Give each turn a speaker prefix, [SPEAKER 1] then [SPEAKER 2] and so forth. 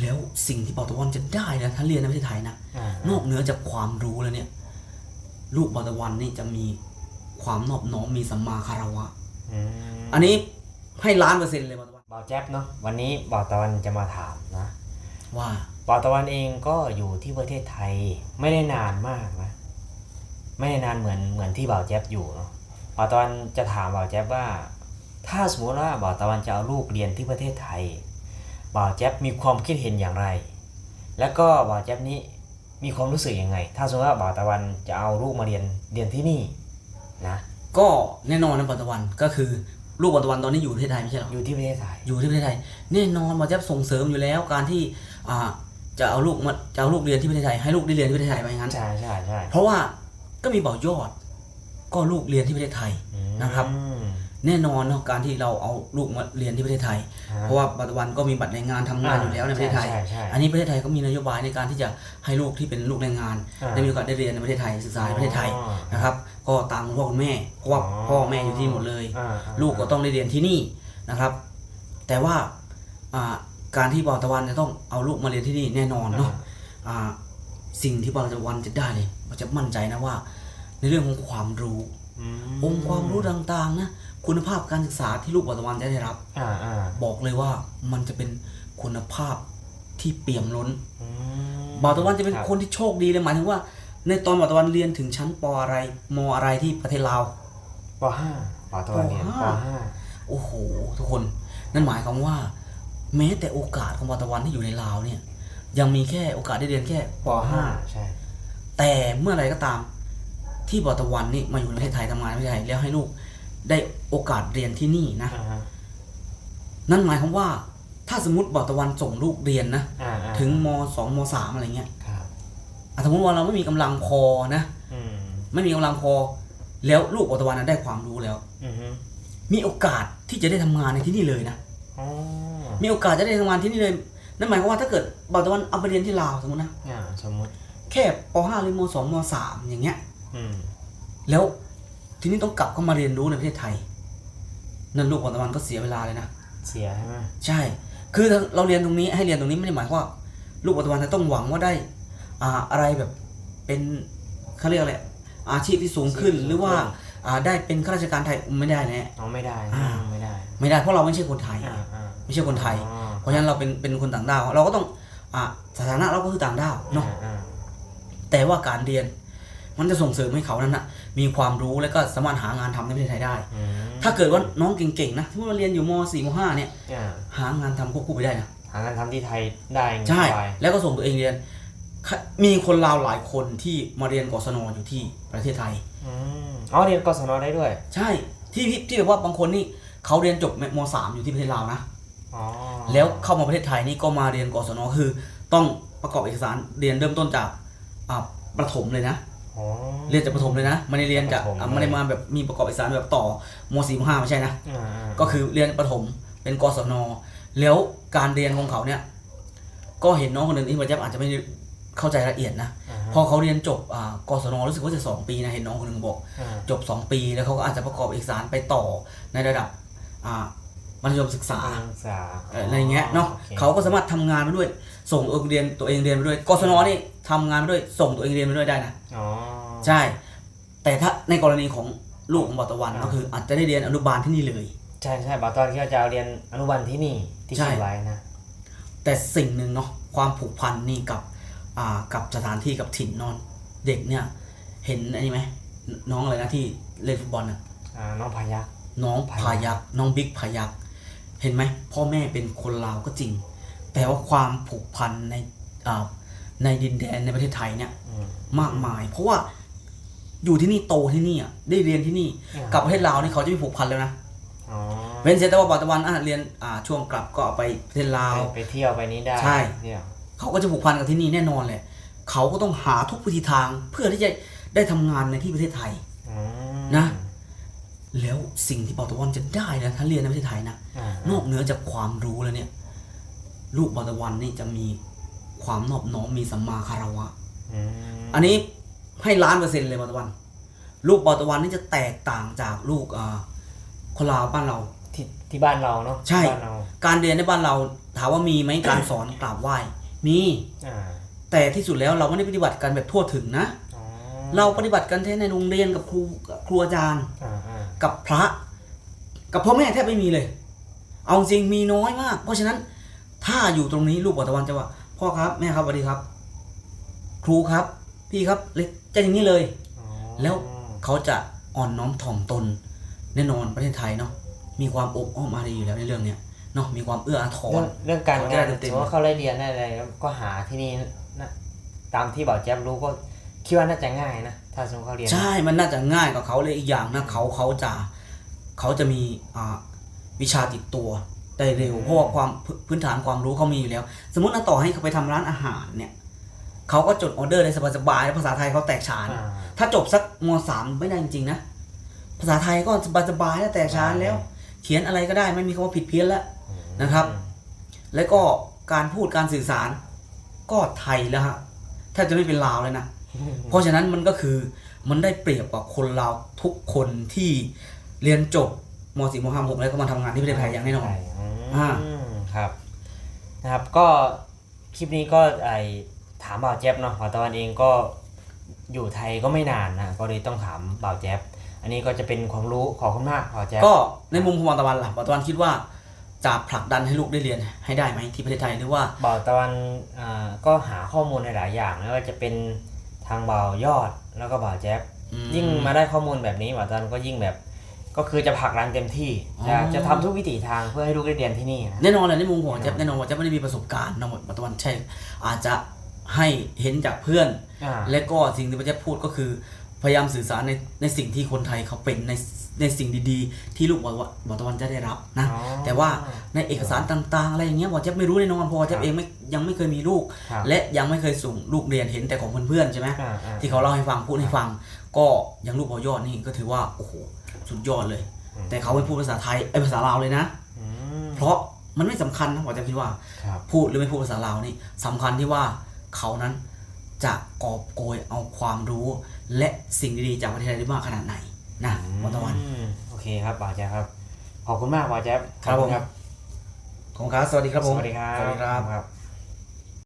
[SPEAKER 1] แล้วสิ่งที่ปอตะวันจะได้นะถ้าเรียนในประเทศไทยนะ
[SPEAKER 2] อ่าน
[SPEAKER 1] อกเหนือจากความรู้แล้วเนี่ย ลูกปอตะวันนี่จะมีความนอบน้อมมีสัมมาคารวะ
[SPEAKER 2] อืม
[SPEAKER 1] อันนี้ให้ล้านเปอร์เซ็นต์เลยปอตะวัน
[SPEAKER 2] บ่าวแจ๊บเนาะวันนี้บ่าวตะวันจะมาถามนะ
[SPEAKER 1] ว่า
[SPEAKER 2] บ่าวตะวันเองก็อยู่ที่ประเทศไทยไม่ได้นานมากนะ ไม่ได้นานเหมือนเหมือนที่บ่าวแจ๊บอยู่เนาะบ่าวตะวันจะถามบ่าวแจ๊บว่า ถ้าสมมติว่าบ่าวตะวันจะเอาลูกเรียนที่ประเทศไทย บ่าวแจ๊บมีความคิดเห็นอย่างไร แล้วก็บ่าวแจ๊บนี้มีความรู้สึกยังไง ถ้าสมมติว่าบ่าวตะวันจะเอาลูกมาเรียนเรียนที่นี่นะ
[SPEAKER 1] ก็แน่นอนนะปอตะวันก็คือลูกปอตะวันตอนนี้อยู่ประเทศไทยไม่ใช่เหรอ
[SPEAKER 2] อยู่ที่ประเทศไทย
[SPEAKER 1] อยู่ที่ประเทศไทยแน่นอนปอจะส่งเสริมอยู่แล้วการที่อ่าจะเอาลูกมาจะเอาลูกเรียนที่ประเทศไทยให้ลูกได้เรียนที่ประเทศไทยไปงั้น
[SPEAKER 2] ใช่ใช่ใช่
[SPEAKER 1] เพราะว่าก็มีเบายอด ก็ลูกเรียนที่ประเทศไทยนะครับ
[SPEAKER 2] อืม
[SPEAKER 1] แน่นอนเนาะการที่เราเอาลูกมาเรียนที่ประเทศไทย
[SPEAKER 2] ฮ
[SPEAKER 1] เพราะว่าปัจจุบันก็มีบัตรแรงงานทำงานอยู่แล้วในประเทศไทย
[SPEAKER 2] ใช่ใช่
[SPEAKER 1] อันนี้ประเทศไทยก็มีนโยบายในการที่จะให้ลูกที่เป็นลูกแรงงาน
[SPEAKER 2] อ่า
[SPEAKER 1] ได้มีโอกาสได้เรียนในประเทศไทยศึกษาในประเทศไทย
[SPEAKER 2] อ๋อ
[SPEAKER 1] นะครับ ก็ตามคุณพ่อคุณแม่เพราะว่า
[SPEAKER 2] อ๋อ
[SPEAKER 1] พ่อแม่อยู่ที่นี่หมดเลย
[SPEAKER 2] อ่าา
[SPEAKER 1] ลูกก็ต้องได้เรียนที่นี่นะครับ แต่ว่าอ่าการที่บอตะวันจะต้องเอาลูกมาเรียนที่นี่แน่นอนเนาะอ่าสิ่งที่บอตะวันจะได้เลยเราจะมั่นใจนะว่า ในเรื่องของความรู้
[SPEAKER 2] อืม
[SPEAKER 1] องค์ความรู้ต่างๆนะ คุณภาพการศึกษาที่ลูกบอตะวันจะได้รับ
[SPEAKER 2] อ่าอ่า
[SPEAKER 1] บอกเลยว่ามันจะเป็นคุณภาพที่เปี่ยมล้น
[SPEAKER 2] อืม
[SPEAKER 1] บอตะวันจะเป็น
[SPEAKER 2] รับ
[SPEAKER 1] คนที่โชคดีเลยหมายถึงว่า ในตอนบอตะวันเรียนถึงชั้นปอะไรมอะไรที่ประเทศลาว
[SPEAKER 2] ปห้าปอตะวันเรียน
[SPEAKER 1] ป
[SPEAKER 2] ป
[SPEAKER 1] ห้า
[SPEAKER 2] ห้า
[SPEAKER 1] โอ้โห ทุกคน นั่นหมายความว่า แม้แต่โอกาสของบอตะวันที่อยู่ในลาวเนี่ย ยังมีแค่โอกาสได้เรียนแค่ป
[SPEAKER 2] ใช่
[SPEAKER 1] .5 แต่เมื่อไหรก็ตามที่บอตะวันนี่มาอยู่ในประเทศไทยทำงานในประเทศไทยแล้วให้ลูก ได้โอกาสเรียนที่นี่นะ
[SPEAKER 2] อ่าฮะ
[SPEAKER 1] นั่นหมายความว่า ถ้าสมมติบอตะวันส่งลูกเรียนนะ
[SPEAKER 2] อ่าอ่า
[SPEAKER 1] ถึงมสองมสามอะไรเงี้ย
[SPEAKER 2] ครับ
[SPEAKER 1] อะสมมติว่าเราไม่มีกำลังพอนะ
[SPEAKER 2] อืม
[SPEAKER 1] ไม่มีกำลังพอ แล้วลูกบอตะวันนะได้ความรู้แล้ว
[SPEAKER 2] อือฮึ
[SPEAKER 1] มีโอกาสที่จะได้ทำงานในที่นี่เลยนะ
[SPEAKER 2] อ๋อ
[SPEAKER 1] มีโอกาสจะได้ทำงานที่นี่เลย นั่นหมายความว่าถ้าเกิดบอตะวันเอาไปเรียนที่ลาวสมมตินะ
[SPEAKER 2] อ่าสมมติ
[SPEAKER 1] แค่ป .5 หรือม .2 ม .3 อย่างเงี้ย
[SPEAKER 2] อืม
[SPEAKER 1] แล้ว ทีนี้ต้องกลับเข้ามาเรียนรู้ในประเทศไทย นั่นลูกบอตะวันก็เสียเวลาเลยนะ
[SPEAKER 2] เสียใช่ไหม
[SPEAKER 1] ใช่ คือถ้าเราเรียนตรงนี้ให้เรียนตรงนี้ไม่ได้หมายความว่า ลูกบอตะวันจะต้องหวังว่าได้อ่าอะไรแบบเป็นเขาเรียกอะไรอาชีพที่สูงขึ้นหรือว่าอ่าได้เป็นข้าราชการไทยไม่ได้แน่
[SPEAKER 2] เอาไม่ได้
[SPEAKER 1] อ่า
[SPEAKER 2] ไม่ได้
[SPEAKER 1] ไม่ได้เพราะเราไม่ใช่คนไทย
[SPEAKER 2] อ่าอ่า
[SPEAKER 1] ไม่ใช่คนไทย
[SPEAKER 2] อ๋อ
[SPEAKER 1] เพราะฉะนั้นเราเป็นเป็นคนต่างด้าวเราก็ต้องอ่าสถานะเราก็คือต่างด้าวเนาะ
[SPEAKER 2] อ่อ่า
[SPEAKER 1] แต่ว่าการเรียน มันจะส่งเสริมให้เขานั้นนะมีความรู้และก็สามารถหางานทำในประเทศไทยได้
[SPEAKER 2] อืม
[SPEAKER 1] ถ้าเกิดว่าน้องเก่งๆนะที่ว่าเรียนอยู่ม .4 ม .5 เนี่ย
[SPEAKER 2] อ่า
[SPEAKER 1] หางานทำควบคู่ไปได้นะ
[SPEAKER 2] หางานทำที่ไทยได้
[SPEAKER 1] ใช่
[SPEAKER 2] สบาย
[SPEAKER 1] แล้วก็ส่งตัวเองเรียนค่ะมีคนลาวหลายคนที่มาเรียนกศนอยู่ที่ประเทศไทย
[SPEAKER 2] อืมอ๋อเรียนกศนได้ด้วย
[SPEAKER 1] ใช่ที่ที่ที่แบบว่าบางคนนี่เขาเรียนจบม .3 อยู่ที่ประเทศลาวนะ
[SPEAKER 2] อ๋อ
[SPEAKER 1] แล้วเข้ามาประเทศไทยนี่ก็มาเรียนกศนคือ ต้องประกอบเอกสารเรียนเริ่มต้นจากอ่าประถมเลยนะ
[SPEAKER 2] อ๋อ
[SPEAKER 1] เรียนจากประถมเลยนะไม่ได้เรียนจาก
[SPEAKER 2] ประถม
[SPEAKER 1] อะไม่ได้มาแบบมีประกอบเอกสารแบบต่อม .4 ม .5 ไม่ใช่นะ
[SPEAKER 2] อ่าา
[SPEAKER 1] ก็คือเรียนประถมเป็นกศน แล้วการเรียนของเขาเนี่ย ก็เห็นน้องคนหนึ่งที่มาแจ๊บอาจจะไม่ได้เข้าใจละเอียดนะา
[SPEAKER 2] ฮะ
[SPEAKER 1] พอเขาเรียนจบอ่ากศนรู้สึกว่าจะสองปีนะเห็นน้องคนหนึ่งบอก
[SPEAKER 2] อ่า
[SPEAKER 1] จบ 2 ปีแล้วเขาก็อาจจะประกอบเอกสารไปต่อในระดับอ่ามัธยมศึกษา
[SPEAKER 2] การศึกษา
[SPEAKER 1] เอ่ออะไรเงี้ยเนาะ
[SPEAKER 2] โอค
[SPEAKER 1] เขาก็สามารถทำงานไปด้วย ส่งตัวเองเรียนตัวเองเรียนไปด้วยกศนนี่ทำงานไปด้วยส่งตัวเองเรียนไปด้วยได้นะ
[SPEAKER 2] อ๋อ
[SPEAKER 1] ใช่ แต่ถ้าในกรณีของลูกของบอตะวัน
[SPEAKER 2] อ่า
[SPEAKER 1] ก็คืออาจจะได้เรียนอนุบาลที่นี่เลย
[SPEAKER 2] ใช่ใช่บางตอนที่เราจะเอาเรียนอนุบาลที่นี่ที่
[SPEAKER 1] ใช่
[SPEAKER 2] คิดไว้นะ
[SPEAKER 1] แต่สิ่งหนึ่งเนาะความผูกพันนี่กับอ่ากับสถานที่กับถิ่นนอน เด็กเนี่ย เห็นอันนี้ไหมน้องอะไรนะที่เล่นฟุตบอลน่ะ
[SPEAKER 2] อ่าน้องพายัก
[SPEAKER 1] น้องพายักน้องบิ๊กพายักเห็นไหมพ่อแม่เป็นคนลาวก็จริง แต่ว่าความผูกพันในอ่าในดินแดนในประเทศไทยเนี่ย
[SPEAKER 2] อืม
[SPEAKER 1] มากมาย เพราะว่าอยู่ที่นี่โตที่นี่อะได้เรียนที่นี่
[SPEAKER 2] อ่า
[SPEAKER 1] กับประเทศลาวนี่เขาจะมีผูกพันแล้วนะ
[SPEAKER 2] อ๋อ
[SPEAKER 1] เว้นเสียแต่ว่าปัจจุบันอะเรียนอ่าช่วงกลับก็เอาไปประเทศลาว
[SPEAKER 2] ไปไปเที่ยวไปนี้ได้
[SPEAKER 1] ใช่
[SPEAKER 2] เที่ยว
[SPEAKER 1] เขาก็จะผูกพันกับที่นี่แน่นอนเลยเขาก็ต้องหาทุกวิธีทางเพื่อที่จะได้ทำงานในที่ประเทศไทย
[SPEAKER 2] อืม
[SPEAKER 1] นะ แล้วสิ่งที่ปอตะวันจะได้นะถ้าเรียนในประเทศไทยนะ
[SPEAKER 2] อ่าน
[SPEAKER 1] อกเหนือจากความรู้แล้วเนี่ย ลูกปอตะวันนี่จะมีความนอบน้อมมีสัมมาคารวะ
[SPEAKER 2] อืม
[SPEAKER 1] อันนี้ให้ล้านเปอร์เซ็นต์เลยปอตะวัน ลูกปอตะวันนี่จะแตกต่างจากลูกอ่าคนลาวบ้านเรา
[SPEAKER 2] ที่ที่บ้านเราเนาะ
[SPEAKER 1] ใช่
[SPEAKER 2] ที่บ้านเรา
[SPEAKER 1] การเรียนในบ้านเราถามว่ามีไหมการสอนกราบไหว้มี
[SPEAKER 2] อ่า
[SPEAKER 1] แต่ที่สุดแล้วเราไม่ได้ปฏิบัติกันแบบทั่วถึงนะ
[SPEAKER 2] อ๋อ
[SPEAKER 1] เราปฏิบัติกันแค่ในโรงเรียนกับครูครูอาจารย์
[SPEAKER 2] อ่าอ่า
[SPEAKER 1] กับพระ กับพ่อแม่แทบไม่มีเลย เอาจริงมีน้อยมาก เพราะฉะนั้น ถ้าอยู่ตรงนี้ลูกปัตะวันจะว่าพ่อครับแม่ครับสวัสดีครับ ครูครับ พี่ครับเล็กจะอย่างนี้เลย
[SPEAKER 2] อ๋อ
[SPEAKER 1] แล้วเขาจะอ่อนน้อมถ่อมตน แน่นอนประเทศไทยเนาะมีความอบอ้อมอารีอยู่แล้วในเรื่องเนี้ยเนาะมีความเอื้ออาท
[SPEAKER 2] เรื่
[SPEAKER 1] ร
[SPEAKER 2] องเรื่องการ
[SPEAKER 1] เขา
[SPEAKER 2] งาน
[SPEAKER 1] ได้
[SPEAKER 2] ส
[SPEAKER 1] เต็
[SPEAKER 2] ม
[SPEAKER 1] ม
[SPEAKER 2] มติว่าเขาได้เรียนได้อะไรก็หาที่นี่นะตามที่บอกแจ๊บรู้ก็คิดว่าน่าจะง่ายนะถ้าสมมติเขาเรียน
[SPEAKER 1] ใช่มันน่าจะง่ายกว่าเขาเลยอีกอย่างนะเขาเขาจะเขาจะมีอ่าวิชาติดตัว ได้เร็วเพราะว่าความพื้พื้นฐานความรู้เขามีอยู่แล้ว สมมตินะต่อให้เขาไปทำร้านอาหารเนี่ยเขาก็จดออเดอร์ได้สบายๆภาษาไทยเขาแตกฉาน
[SPEAKER 2] อ่า
[SPEAKER 1] ถ้าจบสักมสามไม่ได้จริงๆนะภาษาไทยก็สบายๆแล้วแตกฉานแล้ว เขียนอะไรก็ได้ไม่มีคำว่าผิดเพี้ยนแล้วนะครับ แล้วก็การพูดการสื่อสาร ก็ไทยแล้วฮะแทบจะไม่เป็นลาวเลยนะ
[SPEAKER 2] อืม
[SPEAKER 1] เพราะฉะนั้นมันก็คือมันได้เปรียบกว่าคนเราวทุกคนที่เรียนจบ ม .4 ม .5 ม .6 แล้วก็มาทำงานที่ประเทศไทยอย่างแน่นอน
[SPEAKER 2] ใช่อืม
[SPEAKER 1] อ่า
[SPEAKER 2] ครับนะครับก็คลิปนี้ก็ไอถามบ่าวแจ๊บเนาะบ่าวตะวันเองก็อยู่ไทยก็ไม่นานนะก็เลยต้องถามบ่าวแจ๊บอันนี้ก็จะเป็นความรู้ขอบคุณมากบ่าวแจ๊บ
[SPEAKER 1] ก็ในมุมของปอตะวันล่ะปอตะวันคิดว่าจะผลักดันให้ลูกได้เรียนให้ได้ไหมที่ประเทศไทยหรือว่า
[SPEAKER 2] บ่าวตะวันอ่าก็หาข้อมูลหลายๆอย่างไม่ว่าจะเป็นทางบ่าวยอดแล้วก็บ่าวแจ๊บ
[SPEAKER 1] อืม
[SPEAKER 2] ยิ่งมาได้ข้อมูลแบบนี้บ่าวตะวันก็ยิ่งแบบ ก็คือจะผลักดันเต็มที่จะ
[SPEAKER 1] อ๋อ
[SPEAKER 2] จะทำทุกวิถีทางเพื่อให้ลูกได้เรียนที่นี่นะ
[SPEAKER 1] แน่นอนเลยในมุมของ
[SPEAKER 2] แน่นอน
[SPEAKER 1] เจ๊บแน่นอนว่าเจ๊บไม่ได้มีประสบการณ์นะหมดปอตะวันใช่ อาจจะให้เห็นจากเพื่อน
[SPEAKER 2] อ่า
[SPEAKER 1] และก็สิ่งที่พระเจ้าพูดก็คือพยายามสื่อสารในในสิ่งที่คนไทยเขาเป็นในในสิ่งดีๆ ที่ลูกบอกว่าบอกตะวันจะได้รับนะ
[SPEAKER 2] อ๋อ
[SPEAKER 1] แต่ว่าในเอกสารต่างๆ อะไรอย่างเงี้ยบอกเจ๊บไม่รู้แน่นอนเพราะว่าเจ๊บ
[SPEAKER 2] ครับ
[SPEAKER 1] เองไม่ยังไม่เคยมีลูก
[SPEAKER 2] ครับ
[SPEAKER 1] และยังไม่เคยส่งลูกเรียนเห็นแต่ของเพื่อนๆใช่ไหม
[SPEAKER 2] อ่าอ่า
[SPEAKER 1] ที่เขาเล่าให้ฟังพูดให้ฟัง ก็อย่างลูกพอยอดนี่ก็ถือว่าโอ้โหสุดยอดเลย
[SPEAKER 2] อืม
[SPEAKER 1] แต่เขาไม่พูดภาษาไทยไอ้ยภาษาลาวเลยนะ
[SPEAKER 2] อืม
[SPEAKER 1] เพราะมันไม่สำคัญนะผมจะคิดว่า
[SPEAKER 2] ครับ
[SPEAKER 1] พูดหรือไม่พูดภาษาลาวนี่สำคัญที่ว่าเขานั้นจะกอบโกยเอาความรู้ และสิ่งดีๆจากประเทศไทยได้มากขนาดไหนนะมอตะวัน
[SPEAKER 2] อืมโอเคครับบ่าวแจ๊บครับ ขอบคุณมากบ่าวแจ๊บ
[SPEAKER 1] ครับผม
[SPEAKER 2] ครับ
[SPEAKER 1] ขอบคุณครับสวัสดีครับผม
[SPEAKER 2] สวัสดีครับ
[SPEAKER 1] สวัสดีครับ
[SPEAKER 2] ครับ